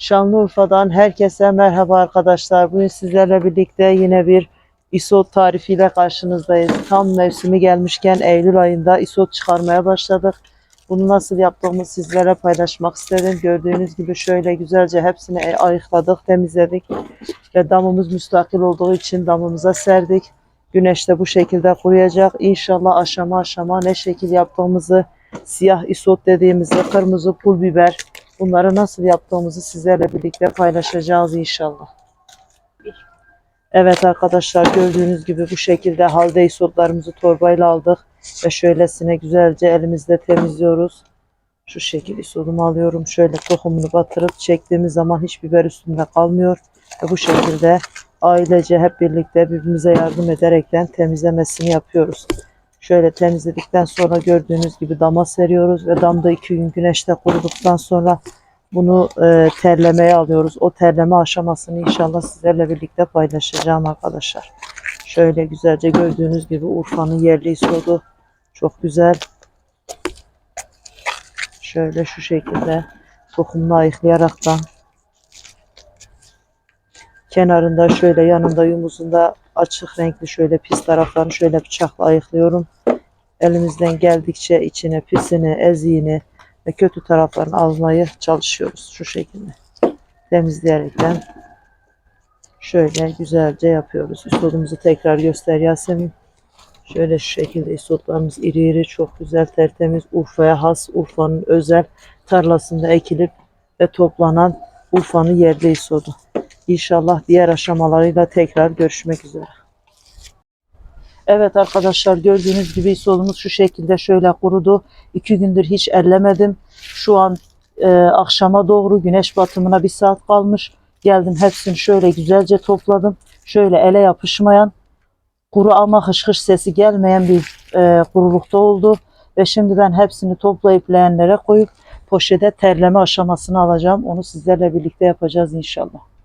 Şanlıurfa'dan herkese merhaba arkadaşlar. Bugün sizlerle birlikte yine bir isot tarifiyle karşınızdayız. Tam mevsimi gelmişken Eylül ayında isot çıkarmaya başladık. Bunu nasıl yaptığımı sizlere paylaşmak istedim. Gördüğünüz gibi şöyle güzelce hepsini e- ayıkladık, temizledik. Ve damımız müstakil olduğu için damımıza serdik. Güneşte bu şekilde kuruyacak. İnşallah aşama aşama ne şekil yaptığımızı, siyah isot dediğimizi, kırmızı pul biber, Bunları nasıl yaptığımızı sizlerle birlikte paylaşacağız inşallah. Evet arkadaşlar gördüğünüz gibi bu şekilde halde isotlarımızı torbayla aldık. Ve şöylesine güzelce elimizde temizliyoruz. Şu şekil isodumu alıyorum. Şöyle tohumunu batırıp çektiğimiz zaman hiç biber üstünde kalmıyor. Ve bu şekilde ailece hep birlikte birbirimize yardım ederekten temizlemesini yapıyoruz. Şöyle temizledikten sonra gördüğünüz gibi dama seriyoruz ve damda iki gün güneşte kuruduktan sonra bunu e, terlemeye alıyoruz. O terleme aşamasını inşallah sizlerle birlikte paylaşacağım arkadaşlar. Şöyle güzelce gördüğünüz gibi Urfa'nın yerli isodu çok güzel. Şöyle şu şekilde tohumunu ayıklayaraktan kenarında şöyle yanında yumuzunda açık renkli şöyle pis taraflarını şöyle bıçakla ayıklıyorum. Elimizden geldikçe içine pisini, eziğini ve kötü taraflarını almaya çalışıyoruz şu şekilde. Temizleyerekten şöyle güzelce yapıyoruz. Üstodumuzu tekrar göster Yasemin. Şöyle şu şekilde isotlarımız iri iri çok güzel tertemiz Urfa'ya has Urfa'nın özel tarlasında ekilip ve toplanan Urfa'nın yerli isodu. İnşallah diğer aşamalarıyla tekrar görüşmek üzere. Evet arkadaşlar gördüğünüz gibi solumuz şu şekilde şöyle kurudu. İki gündür hiç ellemedim. Şu an e, akşama doğru güneş batımına bir saat kalmış. Geldim hepsini şöyle güzelce topladım. Şöyle ele yapışmayan kuru ama hış hış sesi gelmeyen bir e, kurulukta oldu. Ve şimdi ben hepsini toplayıp leğenlere koyup poşete terleme aşamasını alacağım. Onu sizlerle birlikte yapacağız inşallah.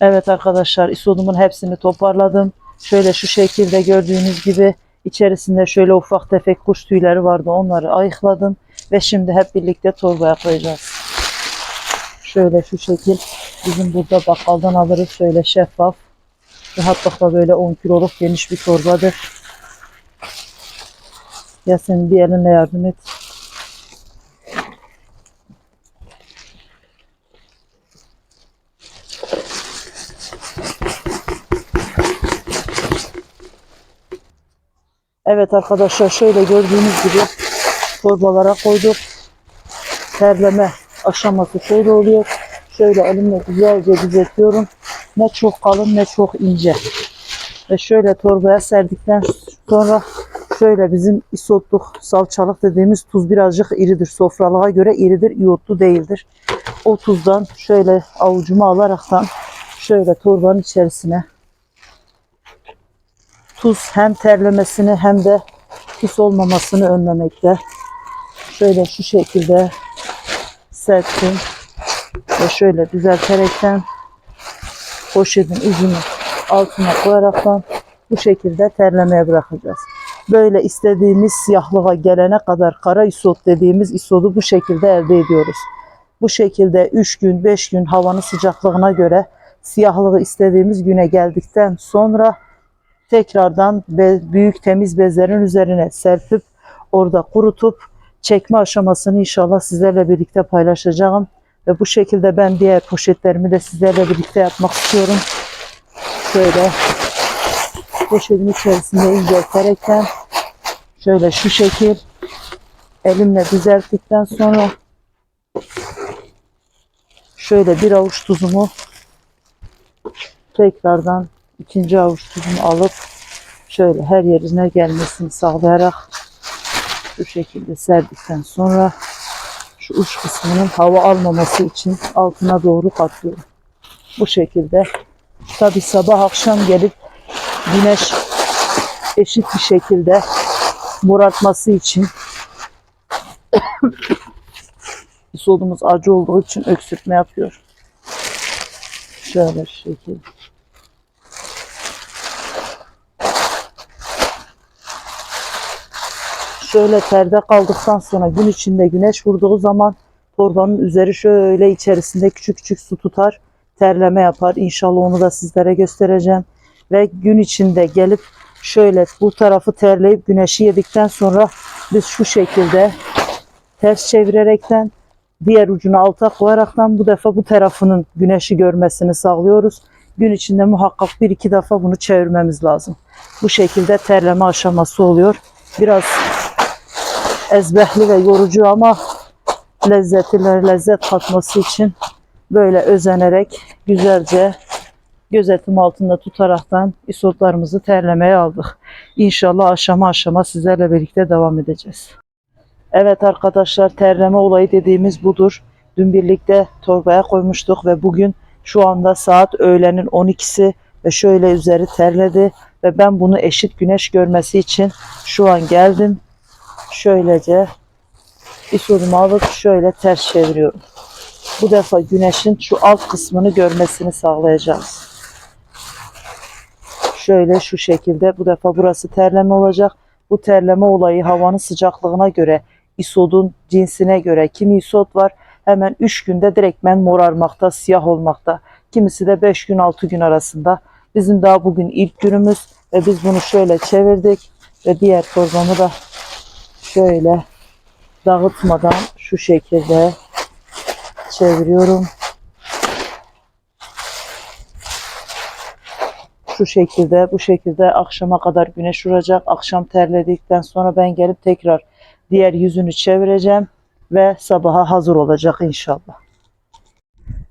Evet arkadaşlar isodumun hepsini toparladım. Şöyle şu şekilde gördüğünüz gibi içerisinde şöyle ufak tefek kuş tüyleri vardı. Onları ayıkladım ve şimdi hep birlikte torbaya koyacağız. Şöyle şu şekil bizim burada bakkaldan alırız şöyle şeffaf. Rahatlıkla böyle 10 kiloluk geniş bir torbadır. Ya senin bir elinle yardım et. Evet arkadaşlar şöyle gördüğünüz gibi torbalara koyduk. Terleme aşaması şöyle oluyor. Şöyle elimle güzelce düzeltiyorum. Ne çok kalın ne çok ince. Ve şöyle torbaya serdikten sonra şöyle bizim isotluk salçalık dediğimiz tuz birazcık iridir. Sofralığa göre iridir, iyotlu değildir. O tuzdan şöyle avucuma alaraktan şöyle torbanın içerisine tuz hem terlemesini hem de pis olmamasını önlemekte. Şöyle şu şekilde serptim ve şöyle düzelterekten poşetin ucunu altına koyaraktan bu şekilde terlemeye bırakacağız. Böyle istediğimiz siyahlığa gelene kadar kara isot dediğimiz isodu bu şekilde elde ediyoruz. Bu şekilde 3 gün 5 gün havanın sıcaklığına göre siyahlığı istediğimiz güne geldikten sonra tekrardan be- büyük temiz bezlerin üzerine serpip orada kurutup çekme aşamasını inşallah sizlerle birlikte paylaşacağım. Ve bu şekilde ben diğer poşetlerimi de sizlerle birlikte yapmak istiyorum. Şöyle poşetin içerisinde incelterekten şöyle şu şekil elimle düzelttikten sonra şöyle bir avuç tuzumu tekrardan ikinci avuç tuzumu alıp şöyle her yerine gelmesini sağlayarak şu şekilde serdikten sonra şu uç kısmının hava almaması için altına doğru katlıyorum. Bu şekilde tabi sabah akşam gelip güneş eşit bir şekilde morartması için solumuz acı olduğu için öksürtme yapıyor. Şöyle şekilde. Şöyle perde kaldıktan sonra gün içinde güneş vurduğu zaman torbanın üzeri şöyle içerisinde küçük küçük su tutar. Terleme yapar. İnşallah onu da sizlere göstereceğim. Ve gün içinde gelip şöyle bu tarafı terleyip güneşi yedikten sonra biz şu şekilde ters çevirerekten diğer ucunu alta koyaraktan bu defa bu tarafının güneşi görmesini sağlıyoruz. Gün içinde muhakkak bir iki defa bunu çevirmemiz lazım. Bu şekilde terleme aşaması oluyor. Biraz ezbehli ve yorucu ama lezzetli lezzet katması için böyle özenerek güzelce gözetim altında tutaraktan isotlarımızı terlemeye aldık. İnşallah aşama aşama sizlerle birlikte devam edeceğiz. Evet arkadaşlar terleme olayı dediğimiz budur. Dün birlikte torbaya koymuştuk ve bugün şu anda saat öğlenin 12'si ve şöyle üzeri terledi ve ben bunu eşit güneş görmesi için şu an geldim. Şöylece isodumu alıp şöyle ters çeviriyorum. Bu defa güneşin şu alt kısmını görmesini sağlayacağız. Şöyle şu şekilde bu defa burası terleme olacak. Bu terleme olayı havanın sıcaklığına göre, isodun cinsine göre kimi isot var hemen 3 günde direktmen morarmakta, siyah olmakta. Kimisi de 5 gün 6 gün arasında. Bizim daha bugün ilk günümüz ve biz bunu şöyle çevirdik ve diğer torbamı da şöyle dağıtmadan şu şekilde çeviriyorum. Şu şekilde bu şekilde akşama kadar güneş vuracak. Akşam terledikten sonra ben gelip tekrar diğer yüzünü çevireceğim ve sabaha hazır olacak inşallah.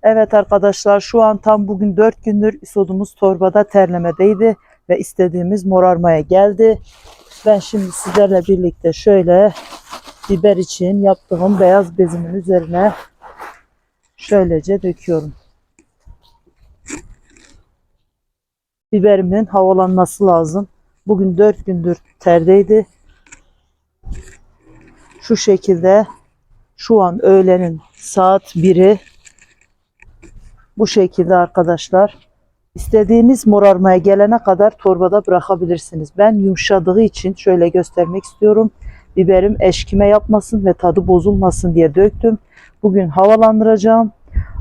Evet arkadaşlar şu an tam bugün 4 gündür isodumuz torbada terlemedeydi ve istediğimiz morarmaya geldi. Ben şimdi sizlerle birlikte şöyle biber için yaptığım beyaz bezimin üzerine şöylece döküyorum. Biberimin havalanması lazım. Bugün 4 gündür terdeydi. Şu şekilde şu an öğlenin saat 1'i bu şekilde arkadaşlar. İstediğiniz morarmaya gelene kadar torbada bırakabilirsiniz. Ben yumuşadığı için şöyle göstermek istiyorum. Biberim eşkime yapmasın ve tadı bozulmasın diye döktüm. Bugün havalandıracağım.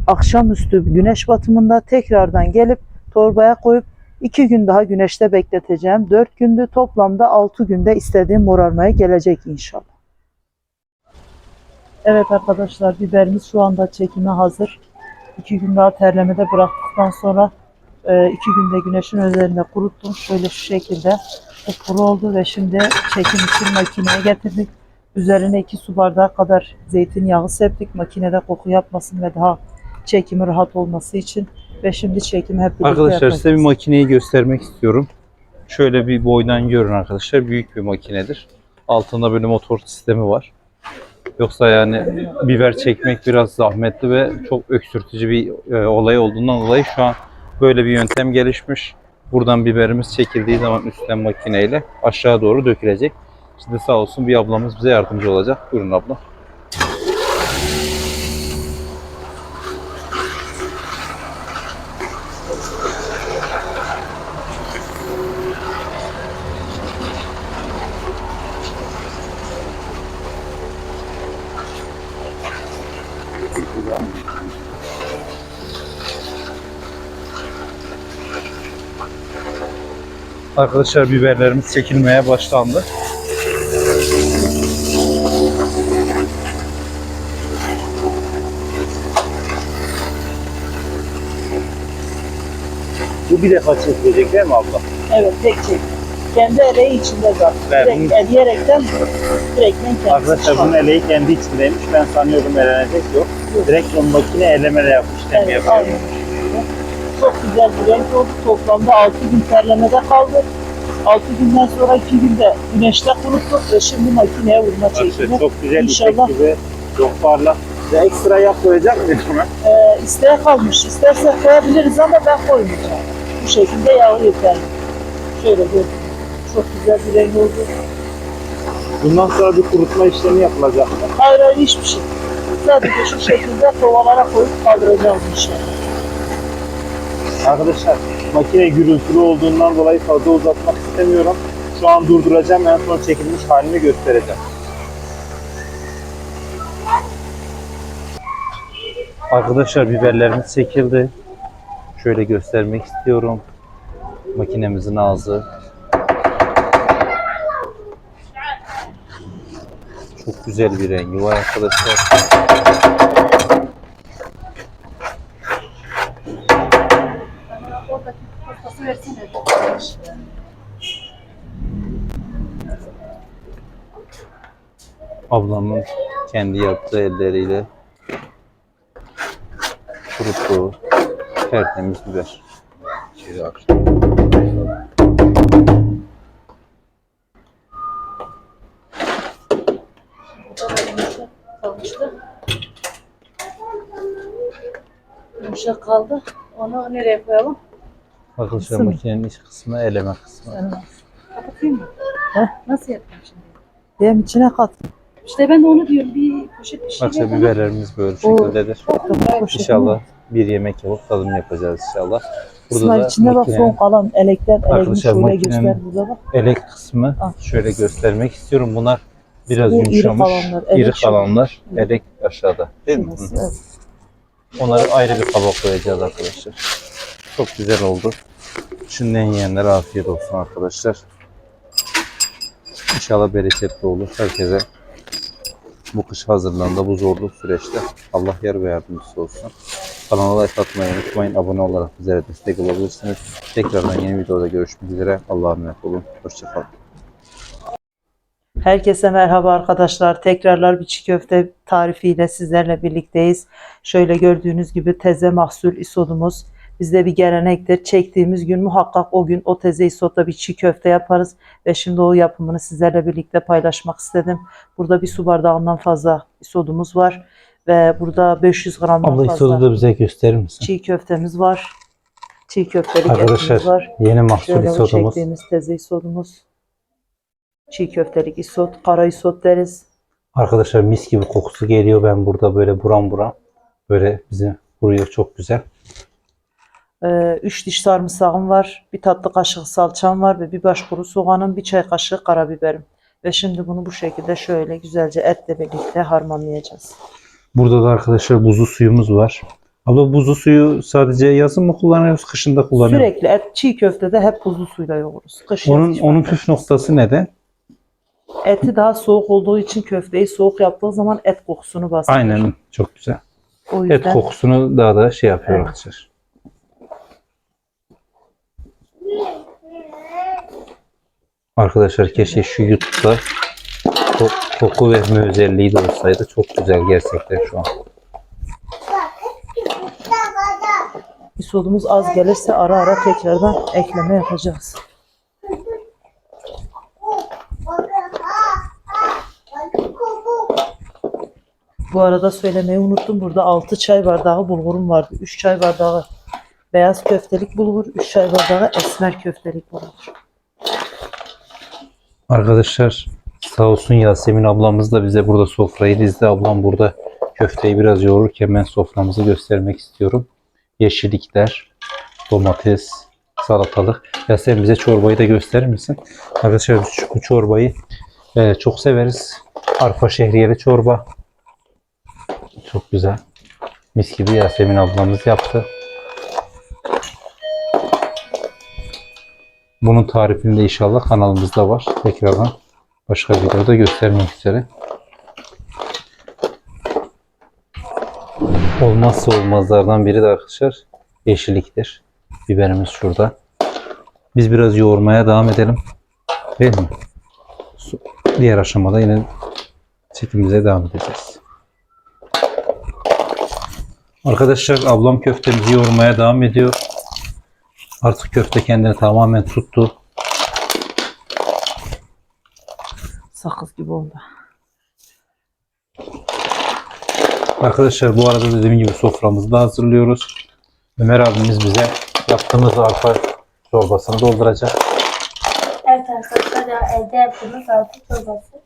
Akşamüstü güneş batımında tekrardan gelip torbaya koyup 2 gün daha güneşte bekleteceğim. 4 günde toplamda 6 günde istediğim morarmaya gelecek inşallah. Evet arkadaşlar biberimiz şu anda çekime hazır. 2 gün daha terlemede bıraktıktan sonra 2 günde güneşin üzerinde kuruttum. Şöyle şu şekilde bu kuru oldu ve şimdi çekim için makineye getirdik. Üzerine 2 su bardağı kadar zeytinyağı septik. Makinede koku yapmasın ve daha çekimi rahat olması için. Ve şimdi çekimi hep birlikte Arkadaşlar yapacağız. size bir makineyi göstermek istiyorum. Şöyle bir boydan görün arkadaşlar. Büyük bir makinedir. Altında böyle motor sistemi var. Yoksa yani biber çekmek biraz zahmetli ve çok öksürtücü bir e, olay olduğundan dolayı şu an böyle bir yöntem gelişmiş. Buradan biberimiz çekildiği zaman üstten makineyle aşağı doğru dökülecek. Şimdi sağ olsun bir ablamız bize yardımcı olacak. Buyurun abla. Arkadaşlar biberlerimiz çekilmeye başlandı. Bu bir defa çekilecek değil mi abla? Evet tek çek. Kendi eleği içinde zaten. Evet, Direkt bunu- eleyerekten direktmen kendisi Arkadaşlar bunun eleği kendi içindeymiş. Ben sanıyordum elenecek yok. Direkt o makine elemele yapmış. Evet, aynen. Çok güzel bir renk oldu. Toplamda 6 gün terlemede kaldı. 6 günden sonra 2 günde güneşte kuruttuk ve şimdi makineye vurma çekimi. Çok güzel İnşallah. gibi. Çok parlak. Ve ekstra yağ koyacak mıyız buna? Ee, isteğe kalmış. İstersek koyabiliriz ama ben koymayacağım. Bu şekilde yağı yeterli. Şöyle gördüm. Çok güzel bir renk oldu. Bundan sonra bir kurutma işlemi yapılacak mı? Hayır hayır hiçbir şey. Sadece şu şekilde kovalara koyup kaldıracağız inşallah. Arkadaşlar makine gürültülü olduğundan dolayı fazla uzatmak istemiyorum. Şu an durduracağım. En son çekilmiş halini göstereceğim. Arkadaşlar biberlerimiz çekildi. Şöyle göstermek istiyorum. Makinemizin ağzı. Çok güzel bir rengi var arkadaşlar. Ablamın kendi yaptığı elleriyle kuruttuğu tertemiz biber. Da yumuşak kaldı. Onu nereye koyalım? Arkadaşlar Kısım. makinenin iç kısmı eleme kısmı. Kapatayım mı? Heh. Nasıl yapayım şimdi? Benim içine kat. İşte ben de onu diyorum. Bir poşet bir şey bana. biberlerimiz böyle şekildedir. İnşallah bir yemek yapıp tadım yapacağız inşallah. Burada da içinde bak son kalan elekler, Arkadaşlar şöyle göster burada bak. elek kısmı Al. şöyle göstermek istiyorum. Bunlar biraz Bu iri yumuşamış. kalanlar, elek iri şöyle. kalanlar. Elek aşağıda. Değil mi? Evet. Onları ayrı bir kaba koyacağız arkadaşlar. Çok güzel oldu. Şimdiden yiyenlere afiyet olsun arkadaşlar. İnşallah bereketli olur. Herkese bu kış hazırlığında bu zorlu süreçte Allah yar ve yardımcısı olsun. Kanala like atmayı unutmayın. Abone olarak bizlere destek olabilirsiniz. Tekrardan yeni videoda görüşmek üzere. Allah'a emanet olun. Hoşçakalın. Herkese merhaba arkadaşlar. Tekrarlar bir çiğ köfte tarifiyle sizlerle birlikteyiz. Şöyle gördüğünüz gibi teze mahsul isodumuz. Bizde bir gelenektir. Çektiğimiz gün muhakkak o gün o teze isotla bir çiğ köfte yaparız. Ve şimdi o yapımını sizlerle birlikte paylaşmak istedim. Burada bir su bardağından fazla isodumuz var. Ve burada 500 gramdan Abla fazla isodu da bize gösterir misin? çiğ köftemiz var. Çiğ köftelik Arkadaşlar var. yeni mahsul Şöyle isodumuz. çektiğimiz teze isodumuz. Çiğ köftelik isot, kara isot deriz. Arkadaşlar mis gibi kokusu geliyor. Ben burada böyle buram buram böyle bizi vuruyor. Çok güzel. 3 diş sarımsağım var, bir tatlı kaşık salçam var ve bir baş kuru soğanım, bir çay kaşığı karabiberim. Ve şimdi bunu bu şekilde şöyle güzelce etle birlikte harmanlayacağız. Burada da arkadaşlar buzlu suyumuz var. Abla buzlu suyu sadece yazın mı kullanıyoruz, kışın da kullanıyoruz? Sürekli et çiğ köftede hep buzlu suyla yoğururuz. Kış Onun onun püf etmez. noktası neden? Eti daha soğuk olduğu için köfteyi soğuk yaptığı zaman et kokusunu bastırır. Aynen çok güzel. O Et yüzden kokusunu daha da şey yapıyor Evet. arkadaşlar. Arkadaşlar keşke şu YouTube'da ko- koku verme özelliği de olsaydı çok güzel gerçekten şu an. isodumuz az gelirse ara ara tekrardan ekleme yapacağız. Bu arada söylemeyi unuttum. Burada 6 çay bardağı bulgurum vardı. 3 çay bardağı beyaz köftelik bulgur, 3 çay bardağı esmer köftelik bulgur. Arkadaşlar sağ olsun Yasemin ablamız da bize burada sofrayı dizdi. Ablam burada köfteyi biraz yoğururken ben soframızı göstermek istiyorum. Yeşillikler, domates, salatalık. Yasemin bize çorbayı da gösterir misin? Arkadaşlar biz bu çorbayı e, çok severiz. Arpa şehriyeli çorba. Çok güzel. Mis gibi Yasemin ablamız yaptı. Bunun tarifini de inşallah kanalımızda var. Tekrardan başka videoda göstermek üzere. Olmazsa olmazlardan biri de arkadaşlar yeşilliktir. Biberimiz şurada. Biz biraz yoğurmaya devam edelim. Değil mi? Diğer aşamada yine çekimimize devam edeceğiz. Arkadaşlar ablam köftemizi yoğurmaya devam ediyor. Artık köfte kendini tamamen tuttu. Sakız gibi oldu. Arkadaşlar bu arada dediğim gibi soframızı da hazırlıyoruz. Ömer abimiz bize yaptığımız arpa çorbasını dolduracak. Evet arkadaşlar evde yaptığımız altı çorbası.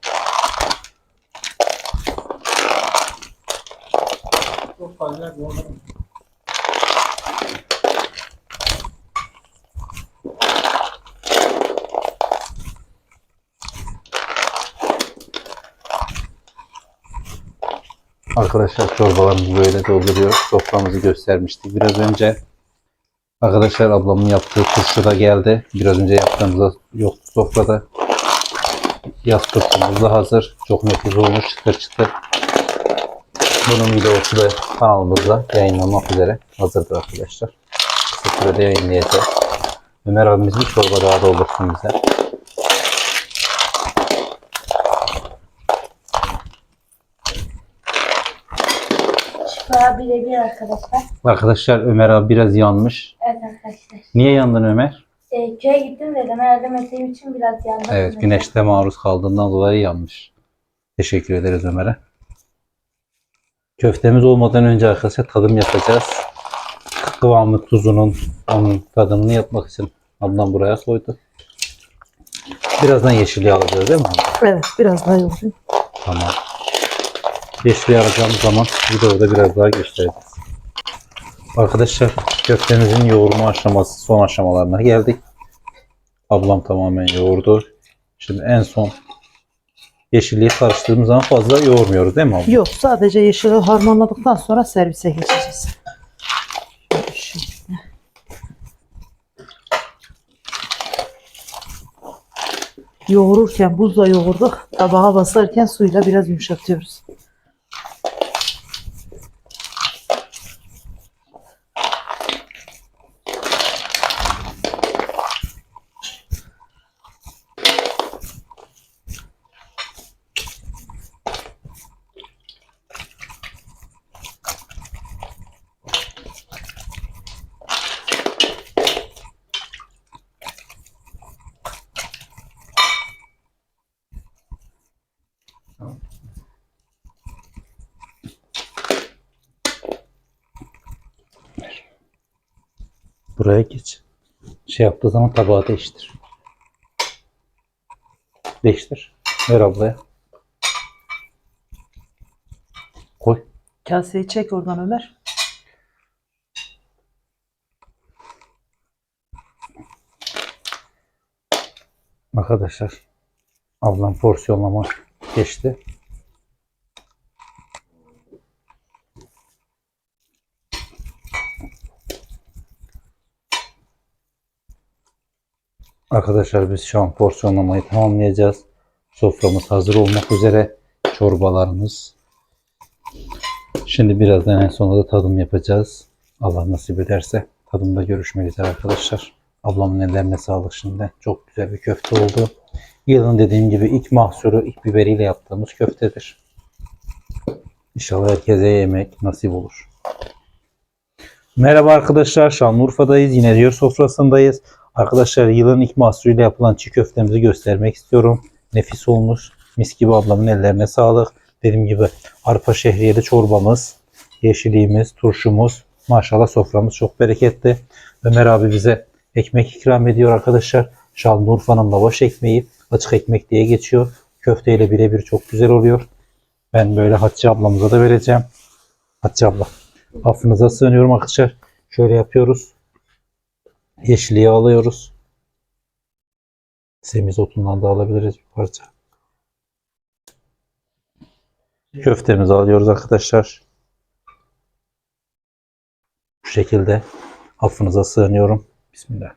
Arkadaşlar çorbalarımızı böyle dolduruyoruz. Soframızı göstermiştik biraz önce. Arkadaşlar ablamın yaptığı turşu da geldi. Biraz önce yaptığımızda yoktu sofrada. Yaz turşumuz da hazır. Çok nefis olmuş çıtır çıtır. Bunun videosu da kanalımızda yayınlanmak üzere hazırdır arkadaşlar. Kısa sürede yayınlayacağız. Ömer abimiz bir çorba daha doldursun bize. Şifa birebir arkadaşlar. Arkadaşlar Ömer abi biraz yanmış. Evet arkadaşlar. Niye yandın Ömer? E, köye gittim dedim. Yardım ettiğim için biraz yandım. Evet güneşte maruz kaldığından dolayı yanmış. Teşekkür ederiz Ömer'e. Köftemiz olmadan önce arkadaşlar tadım yapacağız. Kıvamı, tuzunun, onun tadımını yapmak için ablam buraya koydu. Birazdan yeşilliği alacağız değil mi? Evet biraz daha yoğurayım. Tamam. Yeşilliği alacağımız zaman videoda biraz daha göstereceğiz. Arkadaşlar köftemizin yoğurma aşaması son aşamalarına geldik. Ablam tamamen yoğurdu. Şimdi en son yeşilliği karıştırdığımız zaman fazla yoğurmuyoruz değil mi abla? Yok sadece yeşili harmanladıktan sonra servise geçeceğiz. Yoğururken buzla yoğurduk. Tabağa basarken suyla biraz yumuşatıyoruz. Buraya geç. Şey yaptığı zaman tabağı değiştir. Değiştir. Ver ablaya. Koy. Kaseyi çek oradan Ömer. Arkadaşlar ablam porsiyonlama geçti. Arkadaşlar biz şu an porsiyonlamayı tamamlayacağız. Soframız hazır olmak üzere. Çorbalarımız. Şimdi birazdan en sonunda da tadım yapacağız. Allah nasip ederse tadımda görüşmek üzere arkadaşlar. Ablamın ellerine sağlık şimdi. Çok güzel bir köfte oldu. Yılın dediğim gibi ilk mahsuru ilk biberiyle yaptığımız köftedir. İnşallah herkese yemek nasip olur. Merhaba arkadaşlar. Şanlıurfa'dayız. Yine diyor sofrasındayız. Arkadaşlar yılın ilk mahsulüyle yapılan çiğ köftemizi göstermek istiyorum. Nefis olmuş. Mis gibi ablamın ellerine sağlık. Dediğim gibi arpa şehriyeli çorbamız, yeşiliğimiz, turşumuz. Maşallah soframız çok bereketli. Ömer abi bize ekmek ikram ediyor arkadaşlar. Şanlıurfa'nın lavaş ekmeği açık ekmek diye geçiyor. Köfteyle birebir çok güzel oluyor. Ben böyle Hatice ablamıza da vereceğim. Hatice abla affınıza sığınıyorum arkadaşlar. Şöyle yapıyoruz. Yeşilliği alıyoruz. Semizotundan da alabiliriz bir parça. Köftemizi alıyoruz arkadaşlar. Bu şekilde affınıza sığınıyorum. Bismillah.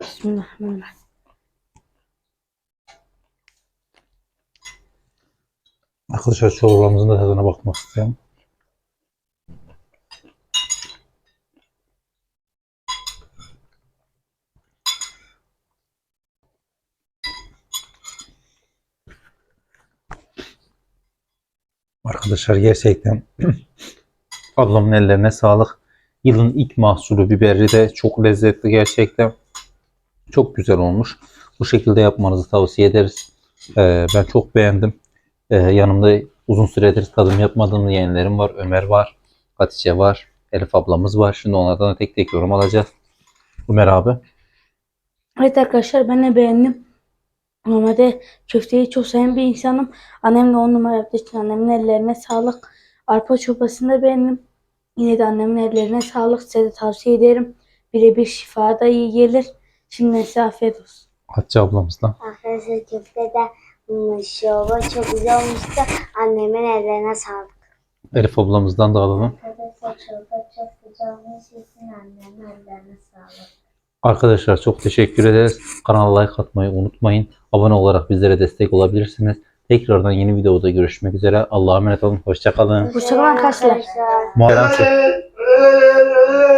Bismillahirrahmanirrahim. Arkadaşlar çorbamızın da tadına bakmak istiyorum. Arkadaşlar gerçekten ablamın ellerine sağlık. Yılın ilk mahsulü biberi de çok lezzetli gerçekten. Çok güzel olmuş. Bu şekilde yapmanızı tavsiye ederiz. Ee, ben çok beğendim. Ee, yanımda uzun süredir tadım yapmadığım yeğenlerim var. Ömer var, Hatice var, Elif ablamız var. Şimdi onlardan da tek tek yorum alacağız. Ömer abi. Evet arkadaşlar ben de beğendim. Normalde köfteyi çok seven bir insanım. Annem de on numara yaptığı için annemin ellerine sağlık. Arpa çorbasını da beğendim. Yine de annemin ellerine sağlık. Size de tavsiye ederim. Birebir şifa da iyi gelir. Şimdi size afiyet olsun. Hatice ablamızdan. Arkadaşlar köfte de şova çok güzel olmuştu. Annemin ellerine sağlık. Elif ablamızdan da alalım. Arkadaşlar çorba çok güzel olmuş. Sizin annemin ellerine sağlık. Arkadaşlar çok teşekkür ederiz. Kanala like atmayı unutmayın. Abone olarak bizlere destek olabilirsiniz. Tekrardan yeni videoda görüşmek üzere. Allah'a emanet olun. Hoşçakalın. Hoşçakalın arkadaşlar. Muharrem.